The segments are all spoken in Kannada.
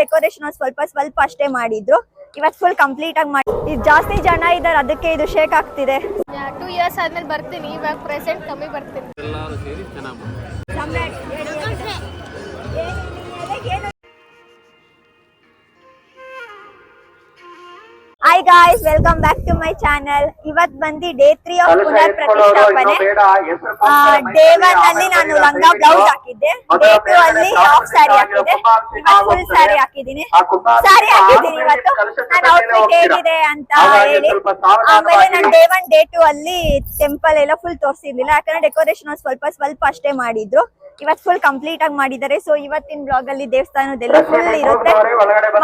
ಡೆಕೋರೇಷನ್ ಸ್ವಲ್ಪ ಸ್ವಲ್ಪ ಅಷ್ಟೇ ಮಾಡಿದ್ರು. ಇವತ್ತು ಫುಲ್ ಕಂಪ್ಲೀಟ್ ಆಗಿ ಮಾಡಿ ಇದು ಜಾಸ್ತಿ ಜನ ಇದ್ದಾರೆ ಅದಕ್ಕೆ ಇದು ಶೇಕ್ ಆಗ್ತಿದೆ. ಟೂ ಇಯರ್ಸ್ ಆದ್ಮೇಲೆ ಬರ್ತೀನಿ ಇವಾಗ ಪ್ರೆಸೆಂಟ್ ಕಮ್ಮಿ ಬರ್ತೀನಿ. Hi guys welcome back to my channel ಇವತ್ ಬಂದಿ ಡೇ ತ್ರೀ ಆಫ್ ಪುನರ್ ಪ್ರತಿಷ್ಠಾಪನೆ. ಡೇ ಒನ್ ಅಲ್ಲಿ ನಾನು ಲಂಗ ಬ್ಲೌಸ್ ಹಾಕಿದ್ದೆ. ಡೇ ಟೂ ಅಲ್ಲಿ ಹಾಫ್ ಸ್ಯಾರಿ ಹಾಕಿದ್ದೆ. ಇವತ್ತು ಫುಲ್ ಸ್ಯಾರಿ ಹಾಕಿದ್ದೀನಿ. ಸ್ಯಾರಿ ಹಾಕಿದ್ದೀನಿ ಇವತ್ತು. ನನ್ನ ಔಟ್ಫಿಟ್ ಹೇಗಿದೆ ಅಂತ ಹೇಳಿ. ಆಮೇಲೆ ನಾನು ಡೇ ಒನ್ ಡೇ ಟೂ ಅಲ್ಲಿ ಟೆಂಪಲ್ ಎಲ್ಲ ಫುಲ್ ತೋರಿಸಿರ್ಲಿಲ್ಲ. ಯಾಕಂದ್ರೆ ಡೆಕೋರೇಷನ್ ಸ್ವಲ್ಪ ಸ್ವಲ್ಪ ಅಷ್ಟೇ ಮಾಡಿದ್ರು. ಇವತ್ ಫುಲ್ ಕಂಪ್ಲೀಟ್ ಆಗಿ ಮಾಡಿದ್ದಾರೆ. ಸೊ ಇವತ್ತಿನ ಬ್ಲಾಗ್ ಅಲ್ಲಿ ದೇವಸ್ಥಾನದೆಲ್ಲ ಫುಲ್ ಇರುತ್ತೆ.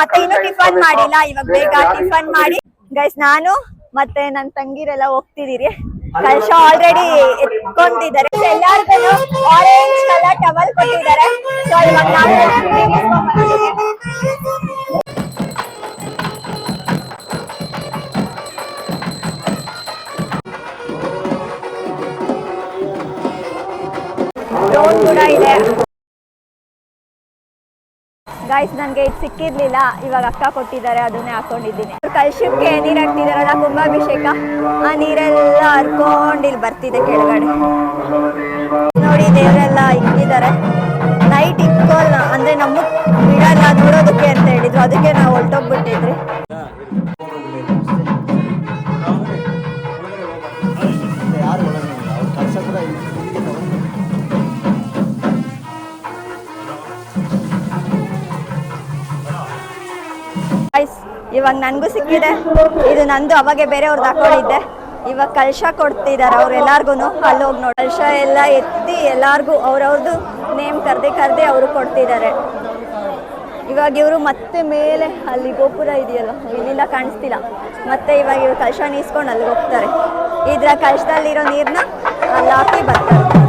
ಮತ್ತೆ ಇನ್ನು ಟಿಫನ್ ಮಾಡಿಲ್ಲ. ಇವಾಗ ಬೇಗ ಟಿಫನ್ ಮಾಡಿ ಗೈಸ್ ನಾನು ಮತ್ತೆ ನನ್ ತಂಗಿರೆಲ್ಲ ಹೋಗ್ತಿದೀರಿ ಕಲಶ ಆಲ್ರೆಡಿ ಎತ್ಕೊಂಡಿದ್ದಾರೆ ಎಲ್ಲಾರ್ಗೂ ಆರೆಂಜ್ ಕಲರ್ ಟವಲ್ ಕೊಟ್ಟಿದ್ದಾರೆ ಸೊ ಇವಾಗ ನಾನು ಹೋಗ್ತೀನಿ ಇಸ್ಕೊಂಡ್ ಬರ್ತೀನಿ. ಡ್ರೋನ್ ಕೂಡ ಇದೆ ಗಾಯ್ಸ್ ನನ್ಗೆ ಇದು ಸಿಕ್ಕಿರ್ಲಿಲ್ಲ ಇವಾಗ ಅಕ್ಕ ಕೊಟ್ಟಿದ್ದಾರೆ ಅದನ್ನೇ ಹಾಕೊಂಡಿದ್ದೀನಿ ಕಲ್ಶಕ್ಕೆ ನೀರು ಹಾಕ್ತಿದಾರಲ್ಲ ಕುಂಭಾಭಿಷೇಕ? ಆ ನೀರೆಲ್ಲ ಹರ್ಕೊಂಡು ಇಲ್ಲಿ ಬರ್ತಿದೆ ಕೆಳಗಡೆ. ನೋಡಿ, ದೇವರೆಲ್ಲ ಇಕ್ಕಿದ್ದಾರೆ ನೈಟ್ ಇಕ್ಕೋಲ್ಲ, ಅಂದ್ರೆ ನಮಗ್ ಬಿಡಲ್ಲ ನೋಡೋದಕ್ಕೆ ಅಂತ ಹೇಳಿದ್ರು. ಅದಕ್ಕೆ ನಾವು ಹೊಲ್ಟೋಗ್ಬಿಟ್ಟಿದ್ರಿ ಇವಾಗ ನನಗೂ ಸಿಕ್ಕಿದೆ. ಇದು ನಂದು, ಅವಾಗೆ ಬೇರೆಯವ್ರದ್ದು ಹಾಕೊಂಡಿದ್ದೆ. ಇವಾಗ ಕಲಶ ಕೊಡ್ತಿದ್ದಾರೆ ಅವ್ರು ಎಲ್ಲಾರ್ಗು ಅಲ್ಲಿ ಹೋಗಿ ನೋಡಿ. ಕಲಶ ಎಲ್ಲ ಎತ್ತಿ ಎಲ್ಲಾರ್ಗು ಅವ್ರವ್ರದ್ದು ನೇಮ್ ಕರ್ದೆ ಕರ್ದೆ ಅವರು ಕೊಡ್ತಿದ್ದಾರೆ ಇವಾಗ ಇವರು ಮತ್ತೆ ಮೇಲೆ ಅಲ್ಲಿ ಗೋಪುರ ಇದೆಯಲ್ಲ, ಇಲ್ಲಿಂದ ಕಾಣಿಸ್ತಿಲ್ಲ. ಮತ್ತೆ ಇವಾಗ ಇವ್ರು ಕಲಶ ನೀಸ್ಕೊಂಡು ಅಲ್ಲಿಗೆ ಹೋಗ್ತಾರೆ. ಇದ್ರ ಕಲಶದಲ್ಲಿರೋ ನೀರನ್ನ ಅಲ್ಲಿ ಹಾಕಿ ಬರ್ತಾರೆ.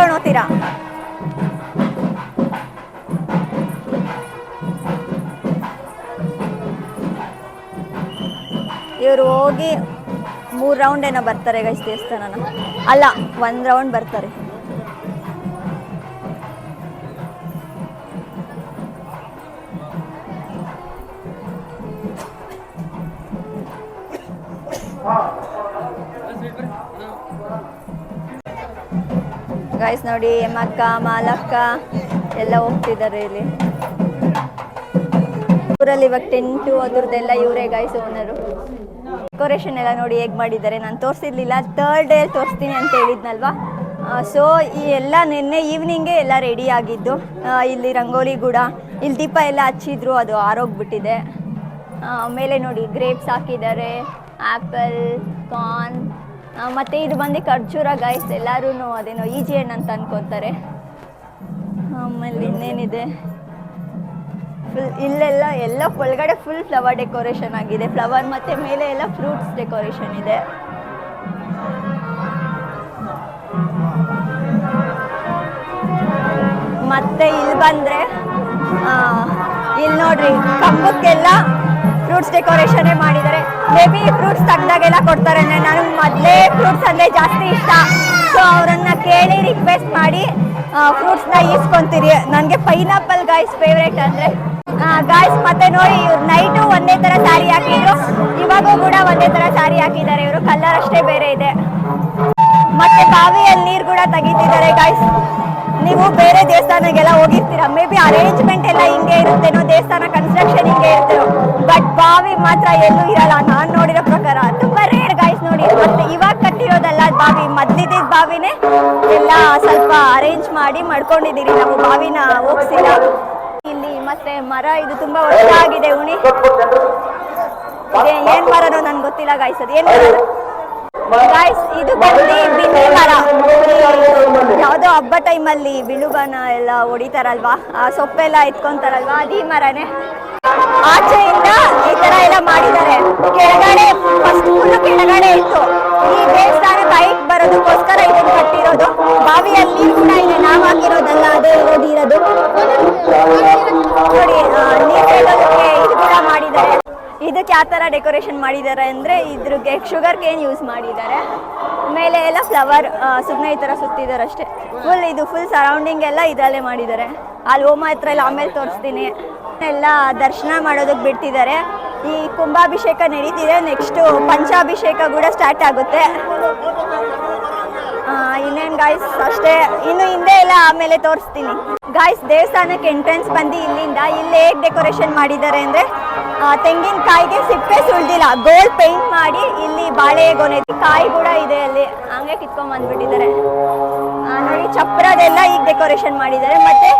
ಬಿಟ್ಕೊಂಡು ಹೋಗ್ತೀರಾ ಇವರು ಹೋಗಿ ಮೂರು ರೌಂಡ್ ಏನೋ ಬರ್ತಾರೆ ಗೈಸ್ ದೇವಸ್ಥಾನನ. ಅಲ್ಲ ಒಂದು ರೌಂಡ್ ಬರ್ತಾರೆ. ನೋಡಿ ಎಮ್ಮಕ್ಕ ಮಾಲಕ್ಕ ಎಲ್ಲ ಹೋಗ್ತಿದ್ದಾರೆ ಇಲ್ಲಿ. ಊರಲ್ಲಿ ಇವಾಗ ಟೆಂಟು ಅದ್ರದ್ದೆಲ್ಲ ಇವರೇ ಗೈಸ್ ಓನರು ಡೆಕೋರೇಷನ್ ಎಲ್ಲ ನೋಡಿ ಹೇಗೆ ಮಾಡಿದ್ದಾರೆ. ನಾನು ತೋರಿಸಿರ್ಲಿಲ್ಲ ತರ್ಡ್ ಡೇ ತೋರಿಸ್ತೀನಿ ಅಂತ ಹೇಳಿದ್ನಲ್ವಾ? ಸೊ ಈ ಎಲ್ಲ ನಿನ್ನೆ ಈವ್ನಿಂಗೇ ಎಲ್ಲ ರೆಡಿ ಆಗಿದ್ದು. ಇಲ್ಲಿ ರಂಗೋಲಿ ಕೂಡ ಇಲ್ಲಿ ದೀಪ ಎಲ್ಲ ಹಚ್ಚಿದ್ರು, ಅದು ಆರೋಗ್ಬಿಟ್ಟಿದೆ. ಆಮೇಲೆ ನೋಡಿ ಗ್ರೇಪ್ಸ್ ಹಾಕಿದ್ದಾರೆ ಆ್ಯಪಲ್ ಕಾರ್ನ್ ಮತ್ತು ಇದು ಬಂದು ಖರ್ಜೂರ ಗಾಯ್ಸ್ ಎಲ್ಲರೂ ಅದೇನೋ ಈಜಿ ಹಣ್ಣು ಅಂತ ಅನ್ಕೊತಾರೆ. ಆಮೇಲೆ ಇನ್ನೇನಿದೆ? ಫುಲ್ ಇಲ್ಲೆಲ್ಲ, ಎಲ್ಲ ಒಳಗಡೆ ಫುಲ್ ಫ್ಲವರ್ ಡೆಕೋರೇಷನ್ ಆಗಿದೆ. ಫ್ಲವರ್ ಮತ್ತೆ ಮೇಲೆ ಎಲ್ಲ ಫ್ರೂಟ್ಸ್ ಡೆಕೋರೇಷನ್ ಇದೆ. ಮತ್ತೆ ಇಲ್ಲಿ ಬಂದ್ರೆ ಇಲ್ಲಿ ನೋಡ್ರಿ ಕಂಬಕ್ಕೆಲ್ಲ ಫ್ರೂಟ್ಸ್ ಡೆಕೋರೇಷನ್ ಮಾಡಿದ್ದಾರೆ. ಮೇ ಬಿ ಫ್ರೂಟ್ಸ್ ತೆಗ್ದಾಗೆಲ್ಲ ಕೊಡ್ತಾರೆ ನನಗೆ ಮೊದಲೇ ಫ್ರೂಟ್ಸ್ ಅಂದ್ರೆ ಜಾಸ್ತಿ ಇಷ್ಟ. ಸೊ ಅವರನ್ನ ಕೇಳಿ ರಿಕ್ವೆಸ್ಟ್ ಮಾಡಿ ಫ್ರೂಟ್ಸ್ನ ಈಸ್ಕೊಂತೀರಿ. ನನಗೆ ಪೈನಾಪಲ್ ಗಾಯ್ಸ್ ಫೇವ್ರೇಟ್ ಅಂದ್ರೆ ಗಾಯ್ಸ್ ಮತ್ತೆ ನೋಡಿ, ಇವ್ರು ನೈಟು ಒಂದೇ ತರ ಸ್ಯಾರಿ ಹಾಕಿದ್ರು. ಇವಾಗೂ ಕೂಡ ಒಂದೇ ತರ ಸ್ಯಾರಿ ಹಾಕಿದ್ದಾರೆ ಇವರು. ಕಲರ್ ಅಷ್ಟೇ ಬೇರೆ ಇದೆ. ಮತ್ತೆ ಬಾವಿಯಲ್ಲಿ ನೀರು ಕೂಡ ತೆಗಿತಿದ್ದಾರೆ ಗಾಯ್ಸ್ ನೀವು ಬೇರೆ ದೇವಸ್ಥಾನಗೆಲ್ಲ ಹೋಗಿರ್ತೀರಾ? ಮೇ ಬಿ ಅರೇಂಜ್ಮೆಂಟ್ ಎಲ್ಲ ಹಿಂಗೆ ಇರುತ್ತೇನೋ ದೇವಸ್ಥಾನ ಕನ್ಸ್ಟ್ರಕ್ಷನ್ ಹಿಂಗೆ ಇರ್ತೇನೋ ಬಟ್ ಬಾವಿ ಮಾತ್ರ ಎಲ್ಲೂ ಇರಲ್ಲ. ನಾನು ನೋಡಿರೋ ಪ್ರಕಾರ ತುಂಬಾ ರೇರ್ ಗಾಯ್ಸ್ ನೋಡಿ. ಮತ್ತೆ ಇವಾಗ ಕಟ್ಟಿರೋದಲ್ಲ ಬಾವಿ ಮೊದ್ಲಿದ್ದ ಬಾವಿನೇ ಎಲ್ಲ ಸ್ವಲ್ಪ ಅರೇಂಜ್ ಮಾಡಿ ಮಾಡ್ಕೊಂಡಿದ್ದೀರಿ. ನಾವು ಬಾವಿನ ಹೋಗ್ಸಿಲ್ಲ. ಇಲ್ಲಿ ಮತ್ತೆ ಮರ, ಇದು ತುಂಬಾ ವರ್ಷ ಆಗಿದೆ ಉಣಿ. ಏನ್ ಮರನೋ ನನ್ಗೆ ಗೊತ್ತಿಲ್ಲ ಗಾಯ್ಸ್ ಅದು. ಏನ್ ಮರ? ಗಾಯ್ಸ್ ಇದು ಬಂದು ಬಿಳಿ ಮರ ಯಾವುದೋ ಹಬ್ಬ ಟೈಮಲ್ಲಿ ಬಿಳುಬನ ಎಲ್ಲ ಹೊಡಿತಾರಲ್ವಾ? ಆ ಸೊಪ್ಪೆಲ್ಲ ಎತ್ಕೊಂತಾರಲ್ವಾ? ಅದು ಮರನೇ. ಆಚೆಯಿಂದ ಈ ತರ ಎಲ್ಲ ಮಾಡಿದ್ದಾರೆ. ಕೆಳಗಡೆ ಫಸ್ಟ್ ಫುಲ್ ಕೆಳಗಡೆ ಇತ್ತು. ಈ ದೇವಸ್ಥಾನ ಹೈಟ್ ಬರೋದಕ್ಕೋಸ್ಕರ ಇದನ್ನ ಕಟ್ಟಿರೋದು. ಬಾವಿಯಲ್ಲಿ ನೀರು ಕೂಡ ಇದೆ ನಾವು ಹಾಕಿರೋದಲ್ಲ ಅದೇ ಇರೋದು ಇರೋದು. ನೋಡಿ ನೀರು ಇದು ಕೂಡ ಮಾಡಿದ್ದಾರೆ. ಇದಕ್ಕೆ ಆ ಥರ ಡೆಕೋರೇಷನ್ ಮಾಡಿದ್ದಾರೆ ಅಂದರೆ ಇದ್ರಿಗೆ ಶುಗರ್ ಕೇನ್ ಯೂಸ್ ಮಾಡಿದ್ದಾರೆ. ಮೇಲೆ ಎಲ್ಲ ಫ್ಲವರ್ ಸುಮ್ಮನೆ ಈ ಥರ ಸುತ್ತಿದ್ದಾರೆ ಅಷ್ಟೇ. ಫುಲ್ ಇದು ಫುಲ್ ಸರೌಂಡಿಂಗ್ ಎಲ್ಲ ಇದರಲ್ಲೇ ಮಾಡಿದ್ದಾರೆ. ಅಲ್ಲಿ ಹೋಮ ಹತ್ರ ಎಲ್ಲ ಆಮೇಲೆ ತೋರಿಸ್ತೀನಿ. ಎಲ್ಲ ದರ್ಶನ ಮಾಡೋದಕ್ಕೆ ಬಿಡ್ತಿದ್ದಾರೆ. ಈ ಕುಂಭಾಭಿಷೇಕ ನಡೀತಿದೆ. ನೆಕ್ಸ್ಟು ಪಂಚಾಭಿಷೇಕ ಕೂಡ ಸ್ಟಾರ್ಟ್ ಆಗುತ್ತೆ. ಇನ್ನೇನ್ ಗಾಯ್ಸ್ ಅಷ್ಟೇ. ಇನ್ನು ಹಿಂದೆ ಎಲ್ಲ ಆಮೇಲೆ ತೋರಿಸ್ತೀನಿ. ಗಾಯ್ಸ್ ದೇವಸ್ಥಾನಕ್ಕೆ ಎಂಟ್ರೆನ್ಸ್ ಬಂದು ಇಲ್ಲಿಂದ ಇಲ್ಲಿ ಹೇಗೆ ಡೆಕೋರೇಷನ್ ಮಾಡಿದ್ದಾರೆ ಅಂದ್ರೆ ತೆಂಗಿನಕಾಯಿಗೆ ಸಿಪ್ಪೆ ಸುಳ್ದಿಲ್ಲ ಗೋಲ್ಡ್ ಪೇಂಟ್ ಮಾಡಿ ಇಲ್ಲಿ ಬಾಳೆ ಗೊನೆ ಕಾಯಿ ಕೂಡ ಇದೆ ಅಲ್ಲಿ. ಹಂಗೆ ಕಿತ್ಕೊಂಡ್ ಬಂದ್ಬಿಟ್ಟಿದ್ದಾರೆ. ನೋಡಿ, ಚಪ್ರದೆಲ್ಲ ಈಗ ಡೆಕೋರೇಷನ್ ಮಾಡಿದ್ದಾರೆ. ಮತ್ತೆ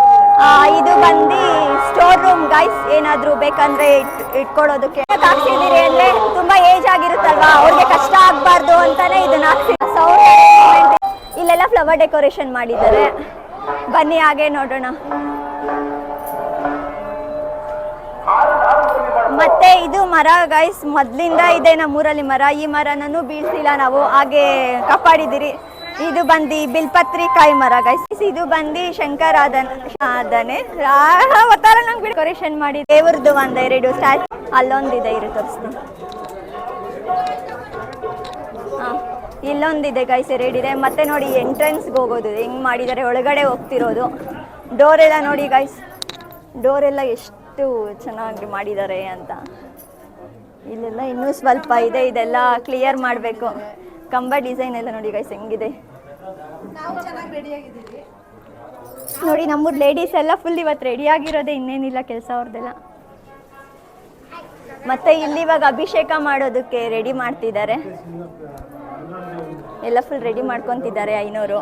ಇದು ಬಂದು ಸ್ಟೋರ್ ರೂಮ್ ಗೈಸ್ ಏನಾದ್ರು ಬೇಕಂದ್ರೆ ಇಟ್, ಇಟ್ಕೊಳ್ಳೋದಕ್ಕೆ. ಹಾಕ್ಸಿದ್ದೀರಿ ಅಂದ್ರೆ ತುಂಬಾ ಏಜ್ ಆಗಿರುತ್ತಲ್ವಾ? ಅವ್ರಿಗೆ ಕಷ್ಟ ಆಗ್ಬಾರ್ದು ಅಂತಾನೆ ಇದನ್ನ ಹಾಕ್ಸಿ ಸೌಂಡ್ ಇಲ್ಲೆಲ್ಲ ಫ್ಲವರ್ ಡೆಕೋರೇಷನ್ ಮಾಡಿದ್ದಾರೆ. ಬನ್ನಿ ಹಾಗೆ ನೋಡೋಣ. ಮತ್ತೆ ಇದು ಮರ ಗೈಸ್ ಮೊದ್ಲಿಂದ ಇದೆ ನಮ್ಮೂರಲ್ಲಿ ಮರ. ಈ ಮರನೂ ಬೀಳ್ಸಿಲ್ಲ ನಾವು, ಹಾಗೆ ಕಾಪಾಡಿದಿರಿ. ಇದು ಬಂದಿ ಬಿಲ್ಪತ್ರಿ ಕಾಯಿ ಮರ ಗೈಸ್ ಇದು ಬಂದಿ ಶಂಕರ್ ಆದನೆ ಆದನೆ ಡೆಕೋರೇಷನ್ ಮಾಡಿ ದೇವ್ರದ್ದು ಒಂದ್ ಎರಡು ಸ್ಟ್ಯಾಚು ಅಲ್ಲೊಂದಿದೆ ಇರು ತೋರಿಸ್ತೀನಿ. ಇಲ್ಲೊಂದಿದೆ ಗೈಸ್ ಇದೆ. ಮತ್ತೆ ನೋಡಿ ಎಂಟ್ರೆನ್ಸ್ಗೆ ಹೋಗೋದು. ಹೆಂಗ್ ಮಾಡಿದ್ದಾರೆ ಒಳಗಡೆ ಹೋಗ್ತಿರೋದು. ಡೋರ್ ಎಲ್ಲ ನೋಡಿ ಗೈಸ್ ಡೋರ್ ಎಲ್ಲ ಎಷ್ಟು ಚೆನ್ನಾಗಿ ಮಾಡಿದ್ದಾರೆ ಅಂತ. ಇಲ್ಲೆಲ್ಲ ಇನ್ನೂ ಸ್ವಲ್ಪ ಇದೆ. ಇದೆಲ್ಲ ಕ್ಲಿಯರ್ ಮಾಡಬೇಕು. ಕಂಬ ಡಿಸೈನ್ ಎಲ್ಲ ನೋಡಿ ಗೈಸ್ ಹೆಂಗಿದೆ? ನೋಡಿ, ನಮ್ಮೂರ್ ಲೇಡೀಸ್ ಎಲ್ಲ ಫುಲ್ ಇವತ್ತು ರೆಡಿ ಆಗಿರೋದೇ. ಇನ್ನೇನಿಲ್ಲ ಕೆಲಸ ಅವ್ರದ್ದೆಲ್ಲ ಮತ್ತೆ ಇಲ್ಲಿ ಇವಾಗ ಅಭಿಷೇಕ ಮಾಡೋದಕ್ಕೆ ರೆಡಿ ಮಾಡ್ತಿದ್ದಾರೆ. ಎಲ್ಲ ಫುಲ್ ರೆಡಿ ಮಾಡ್ಕೊಂತಿದ್ದಾರೆ ಐನೂರು.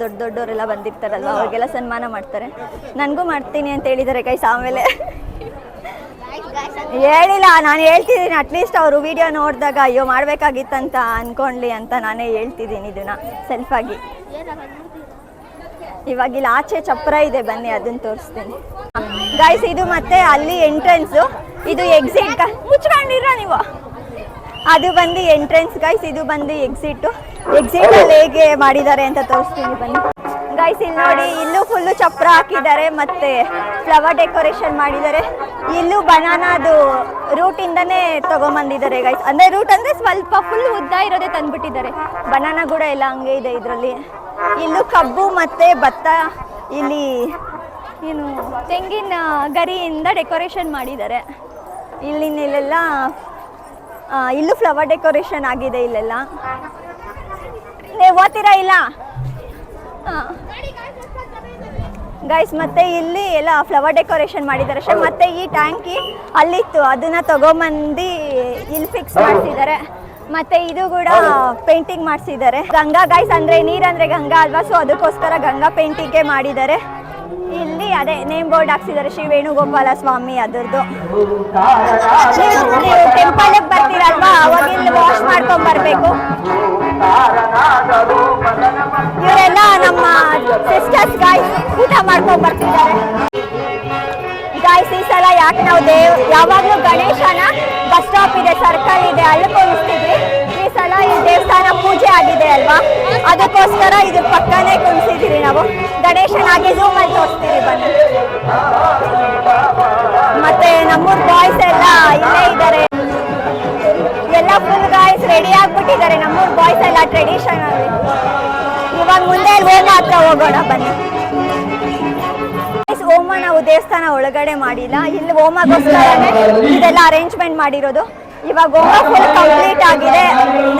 ದೊಡ್ಡ ದೊಡ್ಡವರೆಲ್ಲ ಬಂದಿರ್ತಾರಲ್ವ, ಅವ್ರಿಗೆಲ್ಲ ಸನ್ಮಾನ ಮಾಡ್ತಾರೆ. ನನಗೂ ಮಾಡ್ತೀನಿ ಅಂತ ಹೇಳಿದ್ದಾರೆ ಕೈ ಆಮೇಲೆ. ಹೇಳಿಲ್ಲ, ನಾನು ಹೇಳ್ತಿದ್ದೀನಿ ಅಟ್ಲೀಸ್ಟ್ ಅವರು ವಿಡಿಯೋ ನೋಡಿದಾಗ, ಅಯ್ಯೋ, ಮಾಡ್ಬೇಕಾಗಿತ್ತಂತ ಅನ್ಕೊಂಡ್ಲಿ ಅಂತ ನಾನೇ ಹೇಳ್ತಿದ್ದೀನಿ ಇದನ್ನ ಸೆಲ್ಫ್ ಆಗಿ. ಇವಾಗ ಇಲ್ಲಿ ಆಚೆ ಚಪ್ರ ಇದೆ, ಬನ್ನಿ ಅದನ್ನ ತೋರಿಸ್ತೀನಿ. ಗೈಸ್ ಇದು ಮತ್ತೆ ಅಲ್ಲಿ ಎಂಟ್ರೆನ್ಸ್ ಇದು ಎಕ್ಸಿಟ್ ಮುಚ್ಕೊಂಡಿರ ನೀವು? ಅದು ಬಂದು ಎಂಟ್ರೆನ್ಸ್ ಗೈಸ್ ಇದು ಬಂದು ಎಕ್ಸಿಟ್ ಎಕ್ಸಿಟ್ ಅಲ್ಲಿ ಹೇಗೆ ಮಾಡಿದ್ದಾರೆ ಅಂತ ತೋರಿಸ್ತೀನಿ ಬನ್ನಿ. ಗೈಸ್ ಇಲ್ಲಿ ನೋಡಿ ಇಲ್ಲೂ ಫುಲ್ಲು ಚಪ್ರ ಹಾಕಿದ್ದಾರೆ ಮತ್ತೆ ಫ್ಲವರ್ ಡೆಕೋರೇಷನ್ ಮಾಡಿದ್ದಾರೆ. ಇಲ್ಲೂ ಬನಾನಾದು ರೂಟ್ ಇಂದನೇ ತಗೊಂಬಂದಿದ್ದಾರೆ ಗೈಸ್ ಅಂದ್ರೆ ರೂಟ್ ಅಂದ್ರೆ ಸ್ವಲ್ಪ ಫುಲ್ ಉದ್ದ ಇರೋದೇ ತಂದ್ಬಿಟ್ಟಿದ್ದಾರೆ. ಬನಾನಾ ಕೂಡ ಎಲ್ಲ ಹಂಗೆ ಇದೆ ಇದರಲ್ಲಿ. ಇಲ್ಲೂ ಕಬ್ಬು ಮತ್ತೆ ಭತ್ತ ಇಲ್ಲಿ ಏನು ತೆಂಗಿನ ಗರಿಯಿಂದ ಡೆಕೋರೇಷನ್ ಮಾಡಿದ್ದಾರೆ. ಇಲ್ಲಿನ ಇಲ್ಲೆಲ್ಲ ಆ, ಇಲ್ಲೂ ಫ್ಲವರ್ ಡೆಕೋರೇಷನ್ ಆಗಿದೆ ಇಲ್ಲೆಲ್ಲ. ನೀವು ಓದ್ತೀರಾ ಇಲ್ಲ? ಗೈಸ್ ಮತ್ತೆ ಇಲ್ಲಿ ಎಲ್ಲ ಫ್ಲವರ್ ಡೆಕೋರೇಷನ್ ಮಾಡಿದ್ದಾರೆ. ಅಷ್ಟೇ ಮತ್ತೆ ಈ ಟ್ಯಾಂಕಿ ಅಲ್ಲಿತ್ತು. ಅದನ್ನ ತಗೊಂಬಂದು ಇಲ್ಲಿ ಫಿಕ್ಸ್ ಮಾಡ್ತಿದ್ದಾರೆ ಮತ್ತೆ ಇದು ಕೂಡ ಪೇಂಟಿಂಗ್ ಮಾಡಿಸಿದ್ದಾರೆ. ಗಂಗಾ ಗೈಸ್ ಅಂದ್ರೆ ನೀರಂದ್ರೆ ಗಂಗಾ ಅಲ್ವಾ? ಸೊ ಅದಕ್ಕೋಸ್ಕರ ಗಂಗಾ ಪೇಂಟಿಂಗ್ಗೆ ಮಾಡಿದ್ದಾರೆ. ಅದೇ ನೇಮ್ ಬೋರ್ಡ್ ಹಾಕ್ಸಿದ್ದಾರೆ ಶ್ರೀ ವೇಣುಗೋಪಾಲ ಸ್ವಾಮಿ ಅದರದ್ದು. ನೀವು ಬರ್ತೀರಲ್ವಾ? ಅವಾಗ ಇಲ್ಲಿ ವಾಶ್ ಮಾಡ್ಕೊಂಡ್ ಬರ್ಬೇಕು. ಇವರೆಲ್ಲ ನಮ್ಮ ಸಿಸ್ಟರ್ಸ್ ಗಾಯ್ಸ್ ಊಟ ಮಾಡ್ಕೊಂಡ್ ಬರ್ತಿದ್ದಾರೆ. ಗಾಯ್ಸ್ ಈ ಸಲ ಯಾಕೆ ನಾವು ದೇವ್ ಯಾವಾಗಲೂ ಗಣೇಶನ ಬಸ್ ಸ್ಟಾಪ್ ಇದೆ ಸರ್ಕಲ್ ಇದೆ, ಅಲ್ಲಿ ಕುಣಿಸ್ತಿದ್ವಿ ಈ ಸಲ ಈ ದೇವಸ್ಥಾನ ಪೂಜೆ ಆಗಿದೆ ಅಲ್ವಾ? ಅದಕ್ಕೋಸ್ಕರ ಇದ್ರ ಪಕ್ಕನೇ ಕುಣಿಸಿದೀವಿ ನಾವು. ಗಣೇಶನಾಗಿ ಅಲ್ಲಿ ತೋರಿಸ್ತೀವಿ ಬನ್ನಿ. ಮತ್ತೆ ನಮ್ಮೂರ್ ಬಾಯ್ಸ್ ಎಲ್ಲ ಇಲ್ಲೇ ಇದ್ದಾರೆ. ಎಲ್ಲ ಫುಲ್ ಗಾಯ್ಸ್ ರೆಡಿ ಆಗ್ಬಿಟ್ಟಿದ್ದಾರೆ. ನಮ್ಮೂರ್ ಬಾಯ್ಸ್ ಎಲ್ಲ ಟ್ರೆಡಿಷನಲ್ ಇವಾಗ ಮುಂದೆ ಹೋಮ ಹತ್ರ ಹೋಗೋಣ ಬನ್ನಿ. ಹೋಮ ನಾವು ದೇವಸ್ಥಾನ ಒಳಗಡೆ ಮಾಡಿಲ್ಲ. ಇಲ್ಲಿ ಹೋಮಗೋಸ್ಕರನೇ ಇದೆಲ್ಲ ಅರೇಂಜ್ಮೆಂಟ್ ಮಾಡಿರೋದು. ಇವಾಗ ಹೋಮ ಫುಲ್ ಕಂಪ್ಲೀಟ್ ಆಗಿದೆ.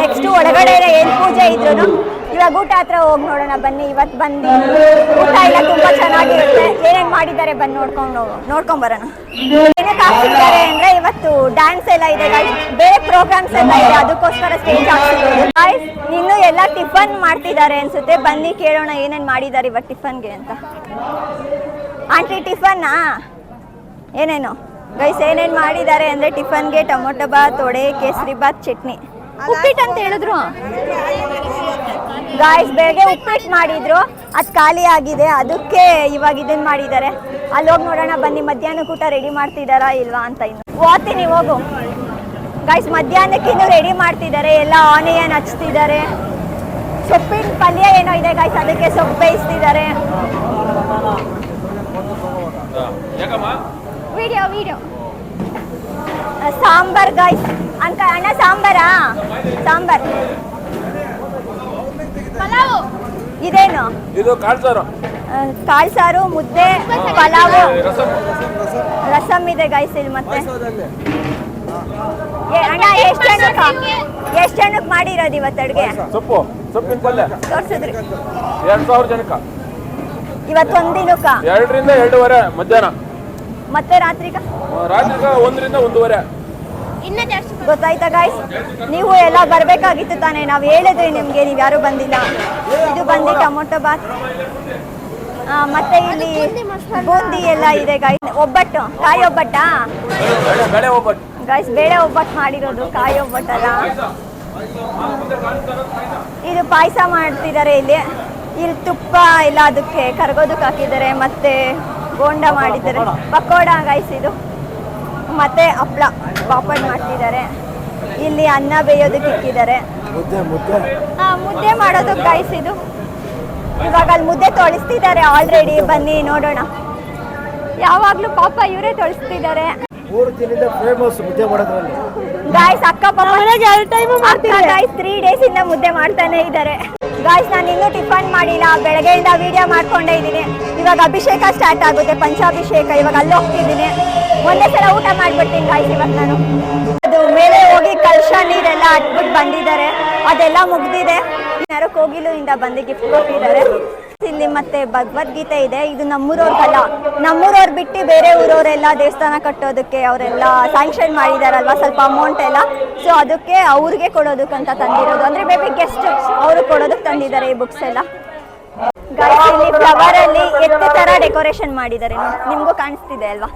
ನೆಕ್ಸ್ಟ್ ಒಳಗಡೆ ಏನ್ ಪೂಜೆ ಇದ್ರು ಇವಾಗ ಊಟ ಹತ್ರ ಹೋಗಿ ನೋಡೋಣ ಬನ್ನಿ. ಇವತ್ತು ಬಂದು. ಊಟ ಎಲ್ಲ ತುಂಬಾ ಚೆನ್ನಾಗಿರುತ್ತೆ. ಏನೇನ್ ಮಾಡಿದ್ದಾರೆ ಬಂದು ನೋಡ್ಕೊಂಡು ನೋಡ್ಕೊಂಡ್ ಬರೋಣ. ಏನಕ್ಕೆ ಹಾಕಿದ್ದಾರೆ ಅಂದ್ರೆ ಇವತ್ತು ಡ್ಯಾನ್ಸ್ ಎಲ್ಲ ಇದೆ. ಬೇರೆ ಪ್ರೋಗ್ರಾಮ್ಸ್ ಎಲ್ಲ ಇದೆ. ಅದಕ್ಕೋಸ್ಕರ ಸ್ಟೇಜ್ ಹಾಕ್ತಿದ್ದಾರೆ ಇನ್ನು ಎಲ್ಲ ಟಿಫನ್ ಮಾಡ್ತಿದ್ದಾರೆ ಅನ್ಸುತ್ತೆ. ಬನ್ನಿ ಕೇಳೋಣ ಏನೇನ್ ಮಾಡಿದ್ದಾರೆ ಇವತ್ತು ಟಿಫನ್ಗೆ ಅಂತ. ಆಂಟಿ ಟಿಫನ್ನಾ ಏನೇನು? ಗೈಸ್, ಏನೇನು ಮಾಡಿದ್ದಾರೆ ಅಂದರೆ ಟಿಫನ್ಗೆ ಟೊಮೊಟೊ ಬಾತ್ ಒಡೆ ಕೇಸರಿ ಬಾತ್, ಚಟ್ನಿ. ಉಪ್ಪಿಟ್ಟು ಅಂತ ಹೇಳಿದ್ರು. ಗಾಯ್ಸ್ ಬೆಳಗ್ಗೆ ಉಪ್ಪಿಟ್ಟು ಮಾಡಿದ್ರು. ಅದು ಖಾಲಿ ಆಗಿದೆ. ಅದಕ್ಕೆ ಇವಾಗ ಇದನ್ನ ಮಾಡಿದ್ದಾರೆ. ಅಲ್ಲಿ ಹೋಗಿ ನೋಡೋಣ. ಬನ್ನಿ, ಮಧ್ಯಾಹ್ನ ಕೂಟ ರೆಡಿ ಮಾಡ್ತಿದ್ದಾರಾ ಇಲ್ವಾ ಅಂತ ಇನ್ನು. ಓದ್ತೀನಿ, ಹೋಗು. ಗಾಯ್ಸ್ ಮಧ್ಯಾಹ್ನಕ್ಕೆ ಇನ್ನು ರೆಡಿ ಮಾಡ್ತಿದ್ದಾರೆ. ಎಲ್ಲ ಆನಿಯನ್ ಹಚ್ತಿದ್ದಾರೆ. ಸೊಪ್ಪಿನ ಪಲ್ಯ ಏನೋ ಇದೆ ಗಾಯ್ಸ್ ಅದಕ್ಕೆ ಸೊಪ್ಪು ಬೇಯಿಸ್ತಿದ್ದಾರೆ. ವಿಡಿಯೋ ವಿಡಿಯೋ ಸಾಂಬಾರ್ ಗಾಯ್ಸ್ ಅಂಕ ಅಣ್ಣ ಸಾಂಬಾರಾ? ಸಾಂಬಾರ್. ಪಲಾವು. ಇದೇನು? ಇದು ಕಾಳ್ಸಾರು ಸಾರು. ಕಾಳ್ ಸಾರು ಮುದ್ದೆ ಪಲಾವು. ರಸಮ್ ಇದೆ ಗೈಸ್ ಇಲ್ಲಿ ಮತ್ತೆ. ಅಣ್ಣ ಎಷ್ಟು ಜನಕ್ಕೆ ಎಷ್ಟು ಜನಕ್ಕೆ ಮಾಡಿರೋದು ಇವತ್ತು ಅಡುಗೆ? ಸೊಪ್ಪು ಸೊಪ್ಪಿನ ಪಲ್ಯ. ತೋರಿಸಿದ್ರಿ. ಎರಡು ಸಾವಿರ ಜನಕ್ಕ. ಇವತ್ತೊಂದು ದಿನಕ್ಕ? ಎರಡರಿಂದ ಎರಡೂವರೆ ಮಧ್ಯಾಹ್ನ. ಮತ್ತೆ ರಾತ್ರಿ ರಾತ್ರಿಗ ಒಂದರಿಂದ ಒಂದೂವರೆ. ಇನ್ನ ಜಾಸ್ತಿ ಗೊತ್ತಾಯ್ತಾ ಗಾಯ್ಸ್ ನೀವು ಎಲ್ಲ ಬರಬೇಕಾಗಿತ್ತು ತಾನೇ. ನಾವು ಹೇಳಿದ್ರಿ ನಿಮಗೆ ನೀವು ಯಾರು ಬಂದಿಲ್ಲ. ಇದು ಬಂದಿ ಟೊಮೊಟೊ ಬಾತ್. ಆ, ಮತ್ತೆ ಇಲ್ಲಿ ಬೂಂದಿ ಎಲ್ಲ ಇದೆ ಗಾಯ್ಸ್ ಒಬ್ಬಟ್ಟು. ಕಾಯಿ ಒಬ್ಬಟ್ಟಾ? ಬೆಳೆ- ಬೆಳೆ ಒಬ್ಬಟ್ಟು. ಗಾಯ್ಸ್ ಬೇಳೆ ಒಬ್ಬಟ್ಟು ಮಾಡಿರೋದು ಕಾಯಿ ಒಬ್ಬಟ್ಟಲ್ಲ ಇದು ಪಾಯಸ ಮಾಡ್ತಿದ್ದಾರೆ ಇಲ್ಲಿ. ಇಲ್ಲಿ ತುಪ್ಪ ಎಲ್ಲ ಅದಕ್ಕೆ ಕರಗೋದಕ್ಕೆ ಹಾಕಿದ್ದಾರೆ. ಮತ್ತೆ ಬೋಂಡ ಮಾಡಿದ್ದಾರೆ. ಪಕೋಡ ಗೈಸ್ ಇದು ಮತ್ತೆ ಹಪ್ಳ ಪಾಪಡ್ ಮಾಡ್ತಿದ್ದಾರೆ. ಇಲ್ಲಿ ಅನ್ನ ಬೇಯೋದಕ್ಕೆ ಇಕ್ಕಿದ್ದಾರೆ. ಹಾ ಮುದ್ದೆ ಮಾಡೋದು ಗೈಸ್ ಇದು. ಇವಾಗ ಅಲ್ಲಿ ಮುದ್ದೆ ತೊಳಿಸ್ತಿದ್ದಾರೆ ಆಲ್ರೆಡಿ ಬನ್ನಿ ನೋಡೋಣ. ಯಾವಾಗ್ಲೂ ಪಾಪ ಇವರೇ ತೊಳಿಸ್ತಿದ್ದಾರೆ. ಮೂರು ದಿನದಿಂದ ಫೇಮಸ್ ಮುದ್ದೆ ಮಾಡೋದ್ರಲ್ಲಿ. ಗಾಯ್ಸ್ ಅಕ್ಕ ಪಾಪ ಗಾಯ್ಸ್ ತ್ರೀ ಡೇಸ್ ಇಂದ ಮುದ್ದೆ ಮಾಡ್ತಾನೆ ಇದ್ದಾರೆ. ಗಾಯ್ಸ್ ನಾನು ಇನ್ನೂ ಟಿಫನ್ ಮಾಡಿಲ್ಲ. ಬೆಳಗ್ಗೆಯಿಂದ ವಿಡಿಯೋ ಮಾಡ್ಕೊಂಡೇ ಇದ್ದೀನಿ. ಇವಾಗ ಅಭಿಷೇಕ ಸ್ಟಾರ್ಟ್ ಆಗುತ್ತೆ, ಪಂಚಾಭಿಷೇಕ. ಇವಾಗ ಅಲ್ಲಿ ಹೋಗ್ತಿದ್ದೀನಿ. ಒಂದೇ ಸಲ ಊಟ ಮಾಡ್ಬಿಡ್ತೀನಿ ಗಾಯ್ಸ್ ಇವಾಗ ನಾನು. ಅದು ಮೇಲೆ ಹೋಗಿ ಕಲಶ ನೀರೆಲ್ಲ ಅಟ್ಬಿಟ್ಟು ಬಂದಿದ್ದಾರೆ. ಅದೆಲ್ಲ ಮುಗ್ದಿದೆ. ಯಾರೋ ಕೋಗಿಲು ಬಂದು ಗಿಫ್ಟ್ ಕೊಟ್ಟಿದ್ದಾರೆ. ಇಲ್ಲಿ ಮತ್ತೆ ಭಗವದ್ಗೀತೆ ಇದೆ. ಇದು ನಮ್ಮೂರವ್ರಿಗಲ್ಲ ನಮ್ಮೂರವ್ರು ಬಿಟ್ಟು ಬೇರೆ ಊರವರೆಲ್ಲ ದೇವಸ್ಥಾನ ಕಟ್ಟೋದಕ್ಕೆ ಅವರೆಲ್ಲ ಸ್ಯಾಂಕ್ಷನ್ ಮಾಡಿದಾರಲ್ವಾ? ಸ್ವಲ್ಪ ಅಮೌಂಟ್ ಎಲ್ಲ. ಸೊ ಅದಕ್ಕೆ ಅವ್ರಿಗೆ ಕೊಡೋದಕ್ಕಂತ ತಂದಿರೋದು. ಅಂದ್ರೆ ಬೇಬಿ ಗೆಸ್ಟ್ ಅವರು ಕೊಡೋದಕ್ಕೆ ತಂದಿದ್ದಾರೆ ಈ ಬುಕ್ಸ್ ಎಲ್ಲ. ಇಲ್ಲಿ ಫ್ಲವರ್ ಅಲ್ಲಿ ತರ ಡೆಕೋರೇಷನ್ ಮಾಡಿದ್ದಾರೆ. ನಿಮ್ಗೂ ಕಾಣಿಸ್ತಿದೆ ಅಲ್ವಾ?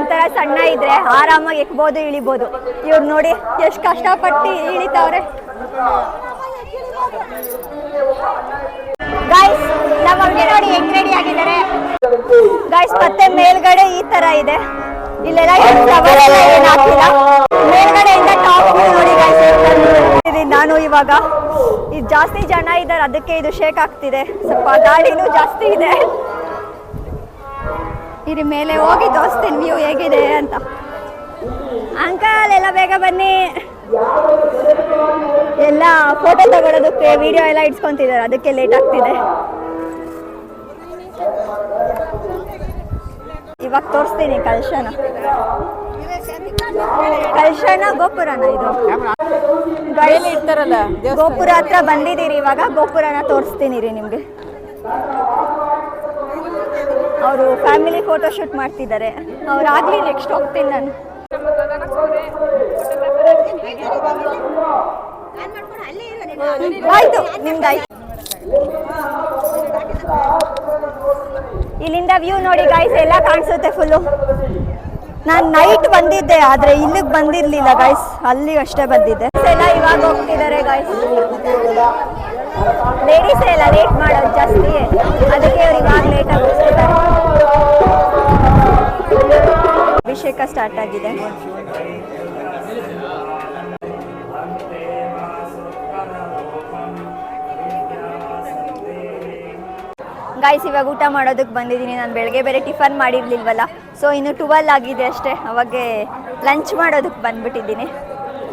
ಒಂಥರ ಸಣ್ಣ ಇದ್ರೆ ಆರಾಮಾಗಿ ಎಕ್ಬೋದು ಇಳಿಬೋದು. ಇವ್ರು ನೋಡಿ ಎಷ್ಟು ಕಷ್ಟಪಟ್ಟು ಇಳಿತಾವ್ರೆ. ಗಾಯ್ಸ್ ನಮ್ಮ ಅಂಗಡಿ ನೋಡಿ ಹೆಂಗ್ ರೆಡಿ ಆಗಿದ್ದಾರೆ. ಗಾಯ್ಸ್ ಮತ್ತೆ ಮೇಲ್ಗಡೆ ಈ ತರ ಇದೆ. ಇಲ್ಲೆಲ್ಲ ಏನ್ ಹಾಕಿಲ್ಲ. ಮೇಲ್ಗಡೆಯಿಂದ ಟಾಪ್ ನೋಡಿ ಗಾಯ್ಸ್ ನಾನು ಇವಾಗ. ಇದು ಜಾಸ್ತಿ ಜನ ಇದ್ದಾರೆ ಅದಕ್ಕೆ ಇದು ಶೇಕ್ ಆಗ್ತಿದೆ. ಸ್ವಲ್ಪ ಗಾಳಿನೂ ಜಾಸ್ತಿ ಇದೆ. ಇದ್ರ ಮೇಲೆ ಹೋಗಿ ತೋರಿಸ್ತೀನಿ ವ್ಯೂ ಹೇಗಿದೆ ಅಂತ. ಅಂಕಲ್ ಎಲ್ಲ ಬೇಗ ಬನ್ನಿ. ಎಲ್ಲ ಫೋಟೋ ತಗೊಳ್ಳೋದಕ್ಕೆ ವಿಡಿಯೋ ಎಲ್ಲ ಇಟ್ಕೊಂತಿದ್ದಾರೆ ಅದಕ್ಕೆ ಲೇಟ್ ಆಗ್ತಿದೆ. ಇವಾಗ ತೋರಿಸ್ತೀನಿ ಕಲ್ಶನ. ಕಲ್ಶನ ಗೋಪುರನ ಇದು. ಗಾಯಲ್ಲಿ ಇರ್ತಾರಲ್ಲ ಗೋಪುರ ಹತ್ರ ಬಂದಿದ್ದೀರಿ ಇವಾಗ ಗೋಪುರನ ತೋರಿಸ್ತೀನಿ ರೀ ನಿಮಗೆ. ಅವರು ಫ್ಯಾಮಿಲಿ ಫೋಟೋ ಶೂಟ್ ಮಾಡ್ತಿದ್ದಾರೆ. ಅವ್ರಾಗ್ಲಿ ನೆಕ್ಸ್ಟ್ ಹೋಗ್ತೀನಿ ನಾನು. ಇಲ್ಲಿಂದ ವ್ಯೂ ನೋಡಿ ಗಾಯ್ಸ್ ಎಲ್ಲ ಕಾಣಿಸುತ್ತೆ ಫುಲ್ಲು ನಾನು ನೈಟ್ ಬಂದಿದ್ದೆ, ಆದ್ರೆ ಇಲ್ಲಿಗೆ ಬಂದಿರ್ಲಿಲ್ಲ ಗಾಯ್ಸ್ ಅಲ್ಲಿ ಅಷ್ಟೇ ಬಂದಿದ್ದೆ. ಎಲ್ಲ ಇವಾಗ ಹೋಗ್ತಿದ್ದಾರೆ ಗಾಯ್ಸ್ ಲೇಡೀಸ್ ಎಲ್ಲ ಲೇಟ್ ಮಾಡೋದು ಜಾಸ್ತಿ. ಅದಕ್ಕೆ ಅವ್ರು ಇವಾಗ ಲೇಟ್ ಹೋಗ್ತಿದ್ದಾರೆ. ಅಭಿಷೇಕ ಸ್ಟಾರ್ಟ್ ಆಗಿದೆ. ಗಾಯ್ಸ್ ಇವಾಗ ಊಟ ಮಾಡೋದಕ್ಕೆ ಬಂದಿದ್ದೀನಿ. ನಾನು ಬೆಳಗ್ಗೆ ಬೇರೆ ಟಿಫನ್ ಮಾಡಿರ್ಲಿಲ್ವಲ್ಲ? ಸೊ ಇನ್ನು ಟುವೆಲ್ ಆಗಿದೆ ಅಷ್ಟೇ. ಅವಾಗೆ ಲಂಚ್ ಮಾಡೋದಕ್ಕೆ ಬಂದ್ಬಿಟ್ಟಿದ್ದೀನಿ.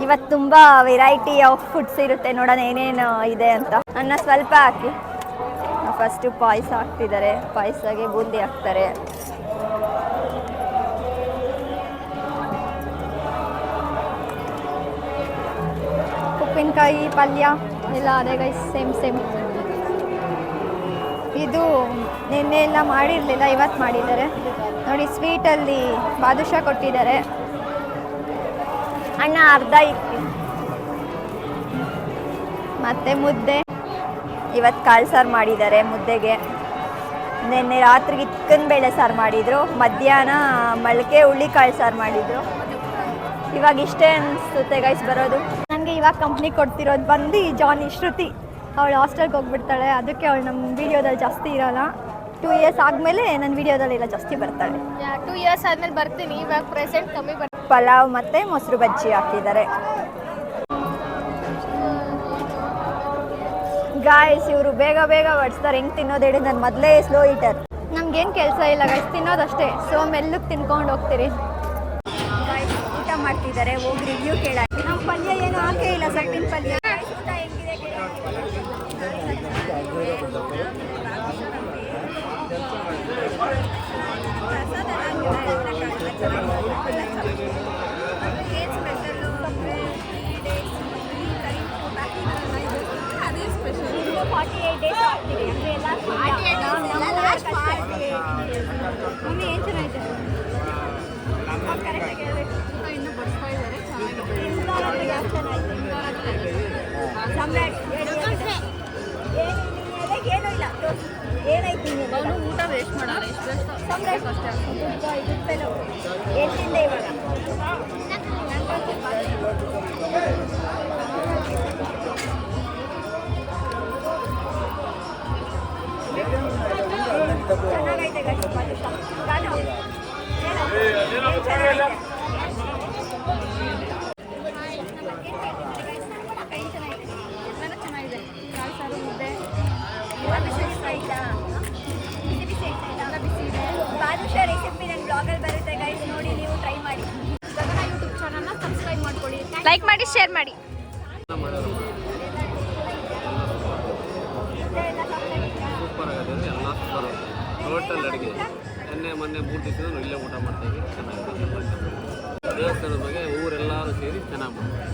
ಇವತ್ತು ತುಂಬ ವೆರೈಟಿ ಆಫ್ ಫುಡ್ಸ್ ಇರುತ್ತೆ. ನೋಡೋಣ ಏನೇನು ಇದೆ ಅಂತ. ಅನ್ನ ಸ್ವಲ್ಪ ಹಾಕಿ. ಫಸ್ಟು ಪಾಯಸ ಹಾಕ್ತಿದ್ದಾರೆ. ಪಾಯಸಗೆ ಬೂಂದಿ ಹಾಕ್ತಾರೆ. ಉಪ್ಪಿನಕಾಯಿ ಪಲ್ಯ ಎಲ್ಲ ಅದೇ ಗೈಸ್ ಸೇಮ್ ಸೇಮ್ ಇದು ನಿನ್ನೆ ಎಲ್ಲ ಮಾಡಿರಲಿಲ್ಲ ಇವತ್ತು ಮಾಡಿದ್ದಾರೆ. ನೋಡಿ ಸ್ವೀಟಲ್ಲಿ ಬಾದುಷ ಕೊಟ್ಟಿದ್ದಾರೆ. ಅಣ್ಣ ಅರ್ಧ ಇತ್ತು ಮತ್ತು ಮುದ್ದೆ. ಇವತ್ತು ಕಾಳು ಸಾರು ಮಾಡಿದ್ದಾರೆ ಮುದ್ದೆಗೆ. ನಿನ್ನೆ ರಾತ್ರಿ ಇಕ್ಕನ ಬೇಳೆ ಸಾರು ಮಾಡಿದರು. ಮಧ್ಯಾಹ್ನ ಮೊಳಕೆ ಹುಳಿ ಕಾಳು ಸಾರು ಮಾಡಿದರು. ಇವಾಗ ಇಷ್ಟೇ ಅನಿಸುತ್ತೆ ಗೈಸ್ ಬರೋದು. ಇವಾಗ ಕಂಪ್ನಿ ಕೊಡ್ತಿರೋದು ಬಂದು ಜಾನಿ ಶ್ರುತಿ. ಅವಳು ಹಾಸ್ಟೆಲ್ಗೆ ಹೋಗ್ಬಿಡ್ತಾಳೆ. ಅದಕ್ಕೆ ಅವಳು ನಮ್ಮ ವಿಡಿಯೋದಲ್ಲಿ ಜಾಸ್ತಿ ಇರೋಲ್ಲ. ಟೂ ಇಯರ್ಸ್ ಆದಮೇಲೆ ನನ್ನ ವಿಡಿಯೋದಲ್ಲೆಲ್ಲ ಜಾಸ್ತಿ ಬರ್ತಾಳೆ. ಟೂ ಇಯರ್ಸ್ ಆದಮೇಲೆ ಬರ್ತೀನಿ. ಇವಾಗ ಪ್ರೆಸೆಂಟ್ ಕಮ್ಮಿ ಬರ್ ಪಲಾವ್ ಮತ್ತು ಮೊಸರು ಬಜ್ಜಿ ಹಾಕಿದ್ದಾರೆ. ಗಾಯ್ಸ್ ಇವರು ಬೇಗ ಬೇಗ ಬಡಿಸ್ತಾರೆ ಹೆಂಗೆ ತಿನ್ನೋದು ಹೇಳಿ ನಾನು ಮೊದಲೇ ಸ್ಲೋ ಈಟರ್ ನಮ್ಗೇನು ಕೆಲಸ ಇಲ್ಲ ಗಾಯ್ಸ್ ತಿನ್ನೋದಷ್ಟೇ. ಸೊ ಮೆಲ್ಲಕ್ಕೆ ತಿನ್ಕೊಂಡು ಹೋಗ್ತೀರಿ. ಮಾಡ್ತಿದ್ದಾರೆ ಹೋಗಿ ರಿವ್ಯೂ ಕೇಳ ನಮ್ಮ ಪಲ್ಯ ಏನು ಹಾಕೇ ಇಲ್ಲ ಪಲ್ಯ ಏನ್ ಸ್ಪೆಷಲ್ಲು? ಅದೇ ಸ್ಪೆಷಲ್ ಫಾರ್ಟಿ ಏಟ್ ಡೇಸ್ ನಿನ್ನ ಊಟ ವೇಸ್ಟ್ ಮಾಡಲ್ಲ ಎಷ್ಟು ಸಬ್ಸ್ಕ್ರೈಬ್ ಮಾಡ್ಕೊಳ್ಳಿ ಲೈಕ್ ಮಾಡಿ ಶೇರ್ ಮಾಡಿ ಸೂಪರ್ ಆಗಿದೆ ಎಲ್ಲ ಸೂಪರ್ ಟೋಟಲ್ ಅಡುಗೆ ನಿನ್ನೆ ಮೊನ್ನೆ ಮೂರು ದಿವಸ ಇಲ್ಲೇ ಊಟ ಮಾಡ್ತೀವಿ ಚೆನ್ನಾಗಿದೆ. ದೇವಸ್ಥಾನದ ಬಗ್ಗೆ ಊರೆಲ್ಲರೂ ಸೇರಿ ಚೆನ್ನಾಗಿ ಮಾಡ್ತಾರೆ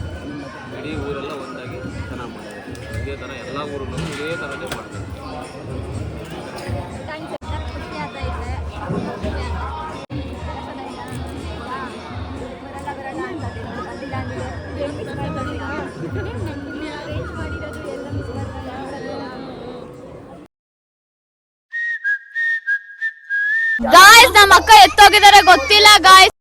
ಇಡೀ ಊರೆಲ್ಲ ಒಂದಾಗಿ ಚೆನ್ನಾಗಿ ಮಾಡ್ತಾರೆ ಇದೇ ಥರ ಎಲ್ಲ ಊರುಗಳು ಇದೇ ಥರನೇ ಮಾಡ್ತಾರೆ ನಮ್ಮ ಅಕ್ಕ ಎತ್ತೋಗಿದ್ದಾರೆ ಗೊತ್ತಿಲ್ಲ ಗಾಯ್ಸ್